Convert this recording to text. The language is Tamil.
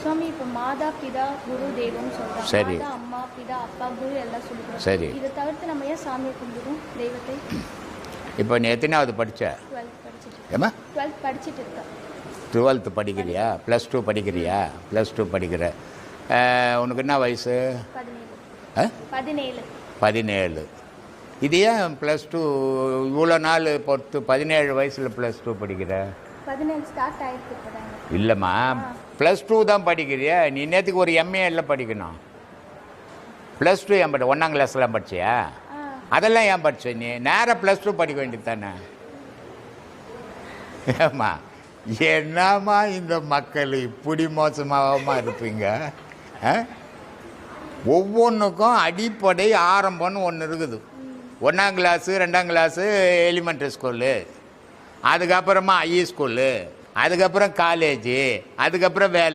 சுவாமி இப்போ மாதா பிதா குரு தெய்வம் சரி. மாதா அம்மா பிதா அப்பா குரு எல்லாம் சொல்லிக்கிறோம் சரி. இதை தவிர்த்து நம்ம ஏன் சாமியை கும்பிடுறோம்? தெய்வத்தை? இப்போ நீ எத்தனாவது படித்த டுவெல்த் படிச்சுட்டு ஏம்மா? டுவெல்த் படிச்சுட்டு இருக்கேன். டுவெல்த்து படிக்கிறியா? ப்ளஸ் டூ படிக்கிறியா? ப்ளஸ் டூ படிக்கிற. அஹ், உனக்கு என்ன வயசு? பதினேழு. ஆ? பதினேழு. பதினேழு. இது ஏன் ப்ளஸ் டூ இவ்வளோ நாள் பொறுத்து பதினேழு வயசில் ப்ளஸ் டூ படிக்கிற? பதினேழு ஸ்டார்ட் ஆயிருக்கு இப்போதாங்க இல்லைம்மா ப்ளஸ் டூ தான் படிக்கிறியா. நீ நேற்றுக்கு ஒரு எம்ஏ எல்லாம் படிக்கணும். ப்ளஸ் டூ ஏன் படி ஒன்றாம் கிளாஸ்லாம் படிச்சியா? அதெல்லாம் ஏன் படிச்ச நீ? நேராக ப்ளஸ் டூ படிக்க வேண்டியது தானே. ஏம்மா என்னம்மா இந்த மக்கள் இப்படி மோசமாகமா இருப்பீங்க? ஒவ்வொன்றுக்கும் அடிப்படை ஆரம்பம்னு ஒன்று இருக்குது. ஒன்றாம் கிளாஸு ரெண்டாம் கிளாஸு எலிமெண்ட்ரி ஸ்கூலு அதுக்கப்புறமா ஐஇ ஸ்கூலு அதுக்கப்புறம் காலேஜு அதுக்கப்புறம் வேலை.